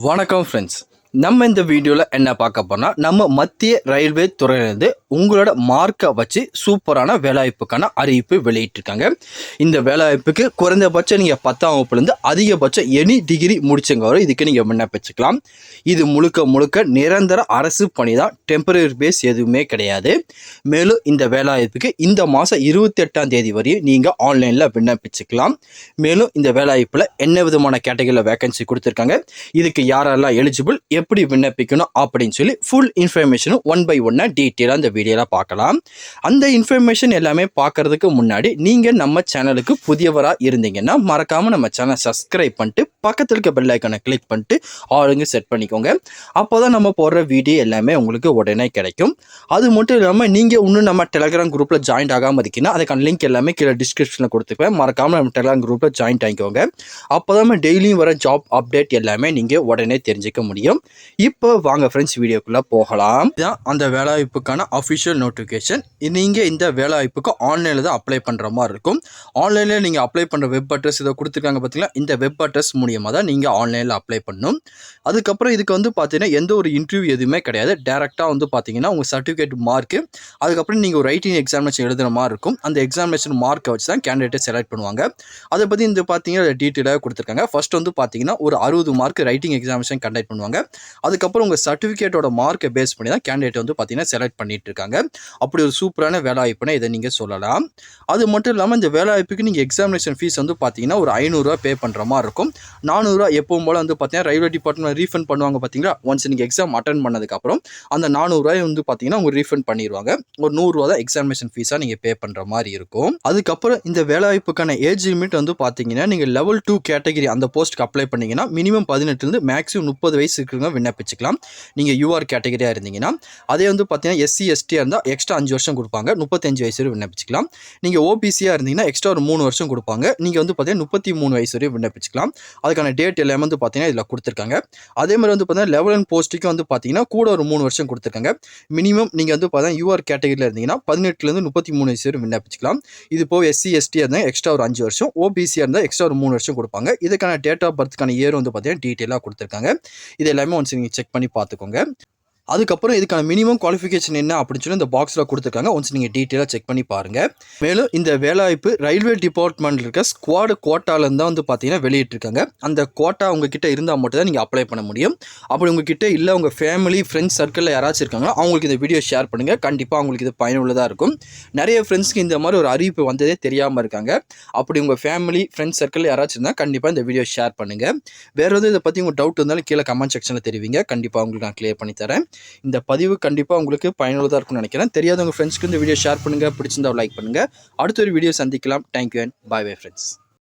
வணக்கம் ஃப்ரெண்ட்ஸ் நம்ம இந்த வீடியோவில் என்ன பார்க்க போனால் நம்ம மத்திய ரயில்வே துறையிலிருந்து உங்களோட மார்க்கை வச்சு சூப்பரான வேலைவாய்ப்புக்கான அறிவிப்பு வெளியிட்டிருக்காங்க. இந்த வேலைவாய்ப்புக்கு குறைந்தபட்சம் நீங்கள் பத்தாம் வகுப்புலேருந்து அதிகபட்சம் எனி டிகிரி முடிச்சவங்க வரும் இதுக்கு நீங்கள் விண்ணப்பிச்சுக்கலாம். இது முழுக்க முழுக்க நிரந்தர அரசு பணி தான். டெம்பரரி பேஸ் எதுவுமே கிடையாது. மேலும் இந்த வேலைவாய்ப்புக்கு இந்த மாதம் இருபத்தெட்டாம் தேதி வரையும் நீங்கள் ஆன்லைனில் விண்ணப்பிச்சுக்கலாம். மேலும் இந்த வேலைவாய்ப்பில் என்ன விதமான கேட்டகரியில் வேகன்சி கொடுத்துருக்காங்க? இதுக்கு யாரெல்லாம் எலிஜிபிள் எப்படி விண்ணப்பிக்கணும் அப்படின்னு சொல்லி ஃபுல் இன்ஃபர்மேஷனும் ஒன் பை ஒன்னாக டீட்டெயிலாக இந்த வீடியோவில் பார்க்கலாம். அந்த இன்ஃபர்மேஷன் எல்லாமே பார்க்கறதுக்கு முன்னாடி நீங்கள் நம்ம சேனலுக்கு புதியவராக இருந்தீங்கன்னா மறக்காமல் நம்ம சேனல் சப்ஸ்கிரைப் பண்ணிட்டு பக்கத்தில் இருக்க பெல் ஐக்கனை கிளிக் பண்ணிட்டு ஆளுங்க செட் பண்ணிக்கோங்க. அப்போ தான் நம்ம போடுற வீடியோ எல்லாமே உங்களுக்கு உடனே கிடைக்கும். அது மட்டும் இல்லாமல் நீங்கள் இன்னும் நம்ம டெலகிராம் குரூப்பில் ஜாயின் ஆகாமல் இருக்கீங்கன்னா அதுக்கான லிங்க் எல்லாமே கீழே டிஸ்கிரிப்ஷனில் கொடுத்துக்குவேன். மறக்காமல் நம்ம டெலகிராம் குரூப்பில் ஜாயின் ஆகிக்கோங்க அப்போ தான் நம்ம டெய்லியும் வர ஜாப் அப்டேட் எல்லாமே நீங்கள் உடனே தெரிஞ்சுக்க முடியும். இப்போ வாங்க ஃப்ரெண்ட்ஸ் வீடியோக்குள்ளே போகலாம். இதுதான் அந்த வேலைவாய்ப்புக்கான அஃபிஷியல் நோட்டிஃபிகேஷன் நீங்கள் இந்த வேலைவாய்ப்புக்கு ஆன்லைனில் தான் அப்ளை பண்ணுற மாதிரி இருக்கும். ஆன்லைனில் நீங்கள் அப்ளை பண்ணுற வெப் அட்ரஸ் இதை கொடுத்துருக்காங்க பார்த்தீங்களா இந்த வெப் அட்ரஸ் மூலியமாக தான் நீங்கள் ஆன்லைனில் அப்ளை பண்ணணும். அதுக்கப்புறம் இதுக்கு வந்து பார்த்தீங்கன்னா எந்த ஒரு இன்டர்வியூ எதுவுமே கிடையாது. டேரெக்டாக வந்து பார்த்தீங்கன்னா உங்கள் சர்டிஃபிகேட் மார்க்கு அதுக்கப்புறம் நீங்கள் ஒரு ரைட்டிங் எக்ஸாமினேஷன் எழுதுகிற மாதிரி இருக்கும். அந்த எக்ஸாமினேஷன் மார்க்கை வச்சு தான் கேண்டிடேட்டை செலக்ட் பண்ணுவாங்க. அதை பற்றி இந்த பார்த்தீங்கன்னா டீட்டெயிலாக கொடுத்துருக்காங்க. ஃபர்ஸ்ட் வந்து பார்த்தீங்கன்னா ஒரு அறுபது மார்க் ரைட்டிங் எக்ஸாமினேஷன் கண்டக்ட் பண்ணுவாங்க. அதுக்கப்புறம் உங்கள் சர்டிஃபிகேட்டோட மார்க்கை பேஸ் பண்ணி தான் கேண்டிடேட் வந்து பார்த்தீங்கன்னா செலக்ட் பண்ணிட்டு இருக்காங்க. அப்படி ஒரு சூப்பரான வேலை வாய்ப்புனா இதை நீங்கள் சொல்லலாம். அது மட்டும் இல்லாமல் இந்த வேலை வாய்ப்புக்கு நீங்கள் எக்ஸாமினேஷன் ஃபீஸ் வந்து பார்த்தீங்கன்னா ஒரு ஐநூறுரூவா பே பண்ணுற மாதிரி இருக்கும். நானூறுரூவா எப்பவும் போல் வந்து பார்த்தீங்கன்னா ரயில்வே டிபார்ட்மெண்ட் ரீஃபண்ட் பண்ணுவாங்க பார்த்தீங்களா ஒன்ஸ் நீங்கள் எக்ஸாம் அட்டன் பண்ணதுக்கப்புறம் அந்த நானூறுரூவாய் வந்து பார்த்தீங்கன்னா உங்களுக்கு ரீஃபண்ட் பண்ணிடுவாங்க ஒரு நூறுரூவா தான் எக்ஸாமினேஷன் ஃபீஸாக நீங்கள் பே பண்ணுற மாதிரி இருக்கும். அதுக்கப்புறம் இந்த வேலைவாய்ப்புக்கான ஏஜ் லிமிட் வந்து பார்த்தீங்கன்னா நீங்கள் லெவல் டூ கேட்டகரி அந்த போஸ்ட்டுக்கு அப்ளை பண்ணிங்கன்னா மினிமம் பதினெட்டுலேருந்து மேக்ஸிமம் முப்பது வயசு இருக்கிறவங்க விண்ணப்பிச்சுக்கலாம். நீங்கள் யூஆர் கேட்டகரியாக இருந்தீங்கன்னா அதே வந்து பார்த்தீங்கன்னா எஸ்சி எஸ்டியாக இருந்தால் எக்ஸ்ட்ரா அஞ்சு வருஷம் கொடுப்பாங்க. முப்பத்தஞ்சு வயசு வரை விண்ணப்பிச்சுக்கலாம். நீங்கள் ஓபிசியாக இருந்தீங்கன்னா எக்ஸ்ட்ரா ஒரு மூணு வருஷம் கொடுப்பாங்க. நீங்கள் வந்து பார்த்தீங்கன்னா முப்பத்தி மூணு வயசு வரை விண்ணப்பிச்சுக்கலாம். அதுக்கான டேட் எல்லாமே வந்து பார்த்தீங்கன்னா இதில் கொடுத்துருக்காங்க. அதே மாதிரி வந்து பார்த்தீங்கன்னா லெவல் அண்ட் போஸ்ட்டுக்கு வந்து பார்த்தீங்கன்னா கூட ஒரு மூணு வருஷம் கொடுத்துருக்காங்க. மினிமம் நீங்கள் வந்து பார்த்தீங்கன்னா யூஆர் கேட்டகரியில் இருந்தீங்கன்னா பதினெட்டுலேருந்து முப்பத்தி மூணு வயசு வரை விண்ணப்பிச்சிக்கலாம். இது போக எஸ்சி எஸ்டியாக இருந்தால் எக்ஸ்ட்ரா ஒரு அஞ்சு வருஷம். ஓபிசியாக இருந்தால் எக்ஸ்ட்ரா ஒரு மூணு வருஷம் கொடுப்பாங்க. இதுக்கான டேட் ஆஃப் பர்த்துக்கான இயர் வந்து பார்த்தீங்கன்னா டீட்டெயிலாக கொடுத்துருக்காங்க. இது எல்லாமே ஒன்ஸ் நீங்கள் செக் பண்ணி பார்த்துக்கோங்க. அதுக்கப்புறம் இதுக்கான மினிமம் குவாலிஃபிகேஷன் என்ன அப்படின்னு சொல்லி இந்த பாக்ஸில் கொடுத்துருக்காங்க. ஒன்ஸ் நீங்கள் டீட்டெயிலாக செக் பண்ணி பாருங்கள் மேலும் இந்த வேலைவாய்ப்பு ரயில்வே டிபார்ட்மெண்ட்டில் இருக்க ஸ்குவாடு கோட்டாலேருந்து தான் வந்து பார்த்தீங்கன்னா வெளியிட்டிருக்காங்க. அந்த கோட்டா உங்ககிட்ட இருந்தால் மட்டும் தான் நீங்கள் அப்ளை பண்ண முடியும். அப்படி உங்ககிட்ட இல்லை உங்கள் ஃபேமிலி ஃப்ரெண்ட்ஸ் சர்க்கிளில் யாராச்சும் இருக்காங்களோ அவங்களுக்கு இந்த வீடியோ ஷேர் பண்ணுங்கள் கண்டிப்பாக அவங்களுக்கு இது பயனுள்ளதாக இருக்கும். நிறைய ஃப்ரெண்ட்ஸ்க்கு இந்த மாதிரி ஒரு அறிவிப்பு வந்ததே தெரியாமல் இருக்காங்க. அப்படி உங்கள் ஃபேமிலி ஃப்ரெண்ட்ஸ் சர்க்கிள் யாராச்சும் இருந்தால் கண்டிப்பாக இந்த வீடியோ ஷேர் பண்ணுங்கள் வேறு எதுவும் இதை பற்றி உங்கள் டவுட் இருந்தாலும் கீழே கமெண்ட் செக்ஷனில் தெரிவிங்க. கண்டிப்பாக உங்களுக்கு நான் க்ளியர் பண்ணி தரேன். இந்த பதிவு கண்டிப்பாக உங்களுக்கு பயனுள்ளதாக இருக்கும்னு நினைக்கிறேன். தெரியாதவங்க ஃப்ரெண்ட்ஸ்க்கு இந்த வீடியோ ஷேர் பண்ணுங்கள் பிடிச்சிருந்தா லைக் பண்ணுங்கள் அடுத்த ஒரு வீடியோ சந்திக்கலாம். Thank you and bye bye friends